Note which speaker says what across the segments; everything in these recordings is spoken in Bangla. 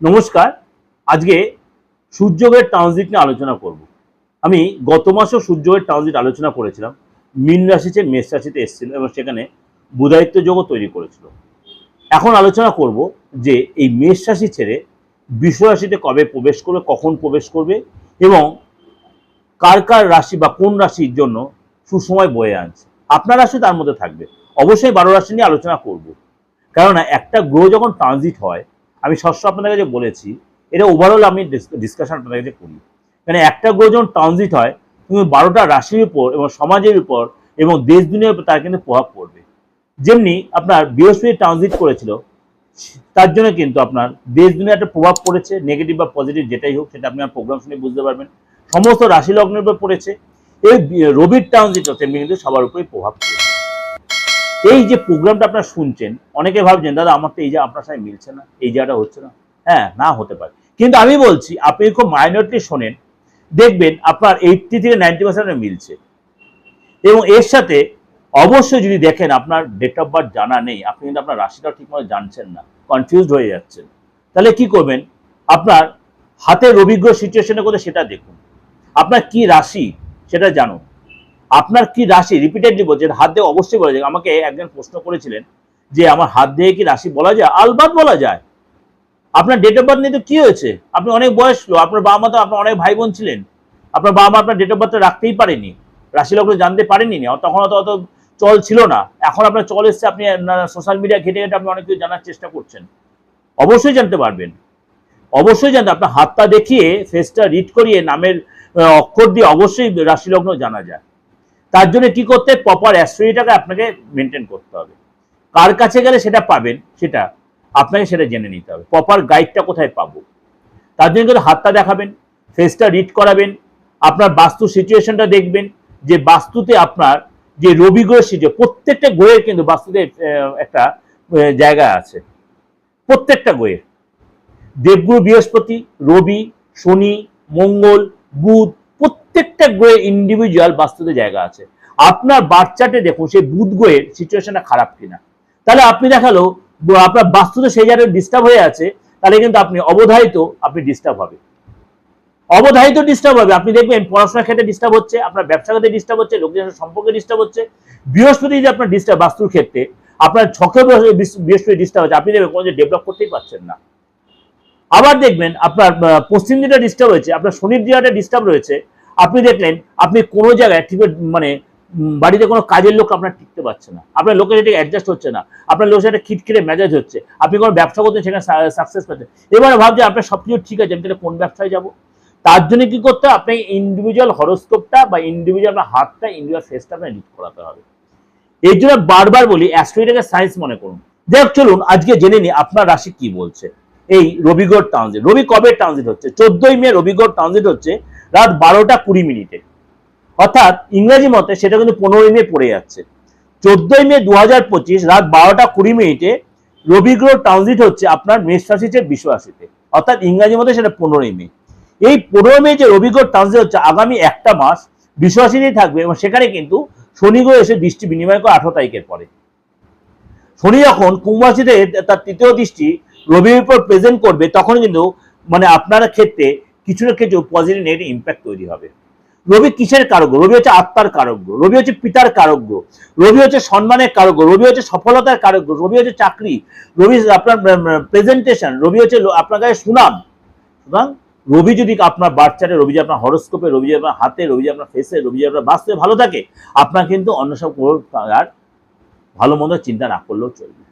Speaker 1: নমস্কার, আজকে সূর্যগ্রহের ট্রানজিট নিয়ে আলোচনা করব। আমি গত মাসেও সূর্যগ্রহের ট্রানজিট আলোচনা করেছিলাম। মীন রাশিতে, মেষ রাশিতে এসেছিল এবং সেখানে বুধায়িত্ব যোগও তৈরি করেছিল। এখন আলোচনা করব যে এই মেষ রাশি ছেড়ে রাশিতে কবে প্রবেশ করবে, কখন প্রবেশ করবে এবং কার কার রাশি বা কোন রাশির জন্য সুসময় বয়ে আনছে। আপনার রাশি তার মধ্যে থাকবে। অবশ্যই বারো রাশি নিয়ে আলোচনা করব। কেননা একটা গ্রহ যখন ট্রানজিট হয় আমি সবসময় আপনাদের কাছে বলেছি, এটা ওভারঅল আমি ডিসকাশন আপনাদের কাছে করি। মানে একটা গ্রহ যখন ট্রানজিট হয়, তুমি বারোটা রাশির উপর এবং সমাজের উপর এবং দেশ দুনিয়ার উপর তার কিন্তু প্রভাব পড়বে। যেমনি আপনার বৃহস্পতি ট্রানজিট করেছিল, তার জন্য কিন্তু আপনার দেশ দুনিয়া একটা প্রভাব পড়েছে নেগেটিভ বা পজিটিভ যেটাই হোক, সেটা আপনি প্রোগ্রাম শুনে বুঝতে পারবেন। সমস্ত রাশি লগ্নের উপর পড়েছে, এই রবির ট্রানজিট তেমনি কিন্তু সবার উপরে প্রভাব পড়েছে এই যে প্রোগ্রামটা আপনারা শুনছেন, অনেকে ভাবছেন, দাদা, আমার তো এই যে আপনার সাথে মিলছে না, এই জায়গাটা হচ্ছে না। হ্যাঁ না হতে পারে। কিন্তু আমি বলছি, আপনি খুব মাইনরিটি শোনেন, দেখবেন আপনার এইটটি থেকে নাইনটি পার্সেন্ট মিলছে। এবং এর সাথে অবশ্যই যদি দেখেন আপনার ডেট অফ বার্থ জানা নেই, আপনি কিন্তু আপনার রাশিটাও ঠিকমতো জানছেন না কনফিউজড হয়ে যাচ্ছেন। তাহলে কি করবেন? আপনার হাতের অভিজ্ঞ সিচুয়েশনে করে সেটা দেখুন। আপনার কি রাশি সেটা জানুন। আপনার কি রাশি? রিপিটেডলি বলছেন হাত দিয়ে অবশ্যই বলা যায়। আমাকে একজন প্রশ্ন করেছিলেন যে, আমার হাত দিয়ে কি রাশি বলা যায়? আলবাত বলা যায়। আপনার ডেট অফ বার্থ নিয়ে তো কি হয়েছে? আপনি অনেক বয়স লো আপনার বাবা মা তো আপনার অনেক ভাই বোন ছিলেন। আপনার বাবা মা আপনার ডেট অফ বার্থটা রাখতেই পারেনি। রাশি লগ্ন জানতে পারেনি তখন অত অত চল ছিল না। এখন আপনার চল এসছে, আপনি সোশ্যাল মিডিয়া ঘেটে ঘেটে আপনি অনেক কিছু জানার চেষ্টা করছেন। অবশ্যই জানতে পারবেন। অবশ্যই জানতে আপনার হাতটা দেখিয়ে ফেসটা রিড করিয়ে নামের অক্ষর দিয়ে অবশ্যই রাশি লগ্ন জানা যায়। তার জন্য কি করতে প্রপার অ্যাস্ট্রোলজিটাকে আপনাকে মেনটেন করতে হবে। কার কাছে গেলে সেটা পাবেন? সেটা আপনাকে সেটা জেনে নিতে হবে। প্রপার গাইডটা কোথায় পাবো? তার জন্য কিন্তু হাতটা দেখাবেন ফেসটা রিড করাবেন, আপনার বাস্তু সিচুয়েশনটা দেখবেন, যে বাস্তুতে আপনার যে রবি গ্রহ সিচুয়ে প্রত্যেকটা গ্রহের কিন্তু বাস্তুতে একটা জায়গা আছে। প্রত্যেকটা গ্রহের। দেবগুরু বৃহস্পতি, রবি, শনি, মঙ্গল, বুধ প্রত্যেকটা গ্রহের ইন্ডিভিজুয়াল বাস্তুতে জায়গা আছে। আপনার বাচ্চাটে দেখুন, সেই বুধ গ্রহের সিচুয়েশনটা খারাপ কিনা। তাহলে আপনি দেখাল আপনার বাস্তুতে সেই জায়গায় ডিস্টার্ব হয়ে আছে, তাহলে কিন্তু আপনি অবধারিত আপনি ডিস্টার্ব হবে অবধারিত ডিস্টার্ব হবে। আপনি দেখবেন পড়াশোনার ক্ষেত্রে ডিস্টার্ব হচ্ছে, আপনার ব্যবসা ক্ষেত্রে ডিস্টার্ব হচ্ছে, লোকজনের সম্পর্কে ডিস্টার্ব হচ্ছে। বৃহস্পতি যে আপনার ডিস্টার্ব বাস্তুর ক্ষেত্রে আপনার ছকে বৃহস্পতি- ডিস্টার্ব হচ্ছে। আপনি দেখবেন কোনো ডেভেলপ করতেই পারছেন না। আবার দেখবেন, আপনার পশ্চিম দিকটা ডিস্টার্ব হয়েছে, আপনার শনির দিকটা ডিস্টার্ব রয়েছে আপনি দেখলেন, আপনি কোনো জায়গায় ঠিক মানে বাড়িতে কোনো কাজের লোক আপনার টিকতে পারছে না। আপনার লোকের সাথে অ্যাডজাস্ট হচ্ছে না। আপনার লোকের সাথে খিটখিটে মেজাজ হচ্ছে। আপনি কোনো ব্যবসা করতে সেখানে সাকসেস পাচ্ছেন এবারে ভাবছে আপনার সব কিছু ঠিক আছে, আমি তাহলে কোন ব্যবসায় যাব? তার জন্য কি করতে হবে? আপনাকে ইন্ডিভিজুয়াল হরস্কোপটা বা ইন্ডিভিজুয়াল আপনার হাতটা ইন্ডিভিজুয়াল ফেসটা আপনার রিড করাতে হবে। এই জন্য বারবার বলি অ্যাস্ট্রোইটাকে সায়েন্স মনে করুন। হোক চলুন, আজকে জেনে নিই আপনার রাশি কি বলছে? এই রবিগড় ট্রানজিট রবি কবে ট্রানজিট হচ্ছে? চোদ্দই মে রবিগড় ট্রানজিট হচ্ছে রাত বারোটা কুড়ি মিনিটে। অর্থাৎ ইংরেজি মতে সেটা কিন্তু পনেরোই মে পড়ে যাচ্ছে। চোদ্দই মে দু রাত বারোটা কুড়ি মিনিটে রবিগ্রহ ট্রানজিট হচ্ছে আপনার মেষ রাশিতে, বিশ্ব রাশিতে। অর্থাৎ ইংরাজি মতে সেটা পনেরোই মে। এই পনেরো মে যে রবিগ্রহ ট্রানজিট হচ্ছে আগামী একটা মাস বিশ্ব রাশিতেই থাকবে এবং সেখানে কিন্তু শনি গ্রহ এসে দৃষ্টি বিনিময় করে আঠারো তারিখের পরে। শনি যখন কুম্ভ রাশিতে তার তৃতীয় দৃষ্টি রবির উপর প্রেজেন্ট করবে, তখন কিন্তু মানে আপনার ক্ষেত্রে কিছু না কিছু পজিটিভ নেগেটিভ ইম্প্যাক্ট তৈরি হবে। রবি কিসের কারক রবি হচ্ছে আত্মার কারক রবি হচ্ছে পিতার কারক রবি হচ্ছে সম্মানের কারক রবি হচ্ছে সফলতার কারক রবি হচ্ছে চাকরি, রবি আপনার প্রেজেন্টেশন রবি হচ্ছে আপনার কাছে সুনাম। সুতরাং রবি যদি আপনার বাচ্চারে রবি যদি আপনার হরস্কোপে রবি যদি আপনার হাতে, রবি যদি আপনার ফেসে রবি যদি আপনার বাস্তবে ভালো থাকে, আপনার কিন্তু অন্য সব আর ভালো মন্দ চিন্তা না করলেও চলবে।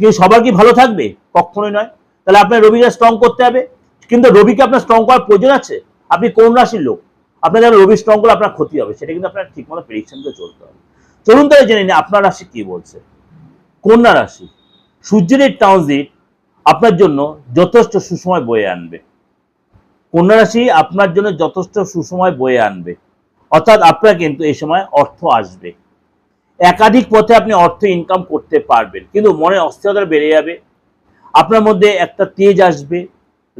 Speaker 1: কিন্তু সবার কি ভালো থাকবে? কখনোই নয়। তাহলে আপনার রবিকে স্ট্রং করতে হবে। কিন্তু রবিকে আপনার স্ট্রং করার প্রয়োজন আছে? আপনি কোন রাশির লোক? আপনার যারা রবি স্ট্রং করলে আপনার ক্ষতি হবে, সেটা কিন্তু আপনার ঠিকমতো প্রেডিকশন করে চলতে হবে। চলুন তাহলে জেনে নিই, আপনার রাশি কি বলছে? কন্যা রাশি, সূর্যের এই ট্রানজিট আপনার জন্য যথেষ্ট সুসময় বয়ে আনবে। কন্যা রাশি আপনার জন্য যথেষ্ট সুসময় বয়ে আনবে। অর্থাৎ আপনার কিন্তু এই সময় অর্থ আসবে। একাধিক পথে আপনি অর্থ ইনকাম করতে পারবেন, কিন্তু মনে অস্থিরতা বেড়ে যাবে। আপনার মধ্যে একটা তেজ আসবে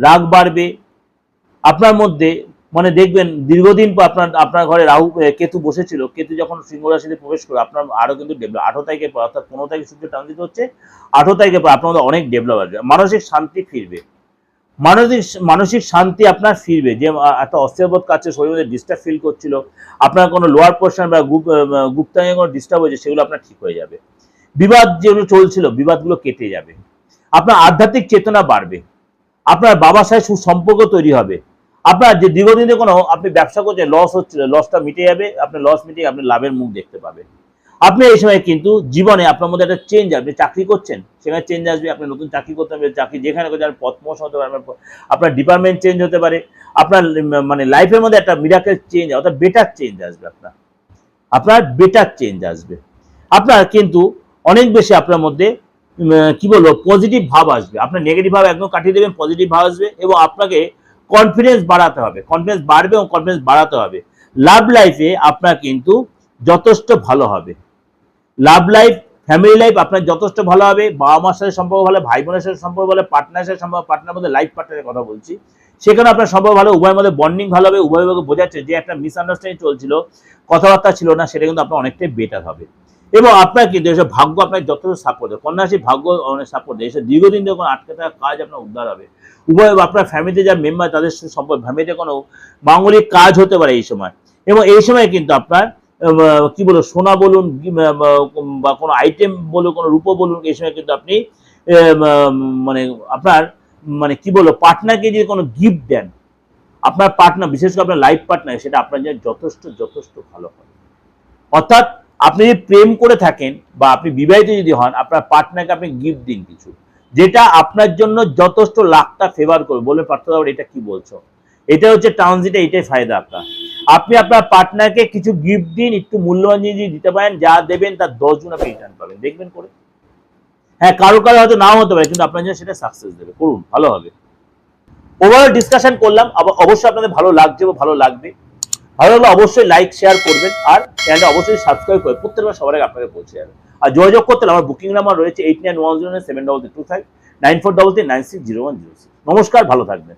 Speaker 1: রাগ বাড়বে, আপনার মধ্যে মানে দেখবেন দীর্ঘদিন পর আপনার আপনার ঘরে রাহু কেতু বসেছিল, কেতু যখন সিংহ রাশিতে প্রবেশ করে, আপনার আরও কিন্তু ডেভেলপ আঠারো তারিখের পর, অর্থাৎ পনেরো তারিখে সূর্য ট্রানজিট হচ্ছে, আঠারো তারিখের পর আপনার অনেক ডেভেলপ আসবে। মানসিক শান্তি ফিরবে। মানসিক মানসিক শান্তি আপনার ফিরবে, যে একটা অস্থিরবোধ কাছে মধ্যে ডিস্টার্ব ফিল করছিল, আপনার কোনো লোয়ার পোর্শন বা গুপ- গুপ্তাঙ্গে কোনো ডিস্টার্ব হয়েছে, সেগুলো আপনার ঠিক হয়ে যাবে। বিবাদ যেগুলো চলছিল, বিবাদগুলো কেটে যাবে। আপনার আধ্যাত্মিক চেতনা বাড়বে। আপনার বাবার সাথে সুসম্পর্ক তৈরি হবে। আপনার যে দীর্ঘদিন কোনো আপনি ব্যবসা করছেন লস হচ্ছিল লসটা মিটে যাবে আপনি লস মিটিয়ে আপনি লাভের মুখ দেখতে পাবেন। আপনি এই সময় কিন্তু জীবনে আপনার মধ্যে একটা চেঞ্জ আপনি চাকরি করছেন, সেখানে চেঞ্জ আসবে, আপনি নতুন চাকরি করতে হবে চাকরি যেখানে করছেন, আপনার পথ হতে পারে, আপনার- আপনার ডিপার্টমেন্ট চেঞ্জ হতে পারে, আপনার মানে লাইফের মধ্যে একটা মিরাকেল চেঞ্জ অর্থাৎ বেটার চেঞ্জ আসবে আপনার। আপনার বেটার চেঞ্জ আসবে। আপনার কিন্তু অনেক বেশি আপনার মধ্যে কি বলব পজিটিভ ভাব আসবে। আপনার নেগেটিভ ভাব একদম কাটিয়ে দেবেন পজিটিভ ভাব আসবে এবং আপনাকে কনফিডেন্স বাড়াতে হবে। কনফিডেন্স বাড়বে এবং কনফিডেন্স বাড়াতে হবে। লাভ লাইফে আপনার কিন্তু যথেষ্ট ভালো হবে। লাভ লাইফ ফ্যামিলি লাইফ আপনার যথেষ্ট ভালো হবে। বাবা মার সাথে সম্পর্ক ভালো ভাই বোনের সাথে সম্পর্ক ভালো পার্টনারের সাথে সম্পর্ক পার্টনার মধ্যে লাইফ পার্টনারের কথা বলছি। সেখানে আপনার সম্পর্ক ভালো, উভয়ের মধ্যে বন্ডিং ভালো হবে, উভয় বোঝাচ্ছে যে একটা মিসআন্ডারস্ট্যান্ডিং চলছিল, কথাবার্তা ছিল না, সেটা কিন্তু আপনার অনেকটাই বেটার হবে। এবং আপনার কিন্তু এসব ভাগ্য আপনার যথেষ্ট সাপোর্ট দেয়। কন্যাশী ভাগ্য অনেক সাপোর্ট দেয়। এসব দীর্ঘদিন কোনো আটকে থাকা কাজ আপনার উদ্ধার হবে। উভয় আপনার ফ্যামিলিতে যা মেম্বার তাদের সম্পর্ক ফ্যামিলিতে কোনো মাঙ্গলিক কাজ হতে পারে এই সময়। এবং এই সময় কিন্তু আপনার কি বলব, সোনা বলুন বা কোনো আইটেম বলুন, কোনো রূপো বলুন, এই সময় কিন্তু আপনি মানে আপনার মানে কি বলব পার্টনারকে যদি কোনো গিফট দেন, আপনার পার্টনার বিশেষ করে আপনার লাইফ পার্টনার সেটা আপনার জন্য যথেষ্ট যথেষ্ট ভালো হবে অর্থাৎ আপনি যদি প্রেম করে থাকেন বা আপনি বিবাহিত যদি হন, আপনার পার্টনারকে আপনি গিফট দিন কিছু। যেটা আপনার জন্য যথেষ্ট লাখটা ফেভার করবে। বলে পার্থ এটা কি বলছো? এটা হচ্ছে ট্রানজিটে এটাই ফায়দা আপনার। আপনি আপনার পার্টনারকে কিছু গিফট দিন, একটু মূল্যবান জিনিস দিতে পারেন, যা দেবেন, তার দশ গুণ আপনি রিটার্ন পাবেন। দেখবেন করে। হ্যাঁ কারও কারও হয়তো নাও হতে পারে, কিন্তু আপনার জন্য সেটা সাকসেস দেবে। করুন, ভালো হবে। ওভারঅল ডিসকাশন করলাম অবশ্যই আপনাদের ভালো লাগছে বা ভালো লাগবে। ভালো লাগলে অবশ্যই লাইক শেয়ার করবেন, আর চ্যানেলটা অবশ্যই সাবস্ক্রাইব করে প্রত্যেকবার সবার আগে আপনাকে পৌঁছে যাবে। আর যোগাযোগ করতে আমার বুকিং নাম্বার রয়েছে eight nine one zero seven double three two five nine four double three nine six zero one zero নমস্কার, ভালো থাকবেন।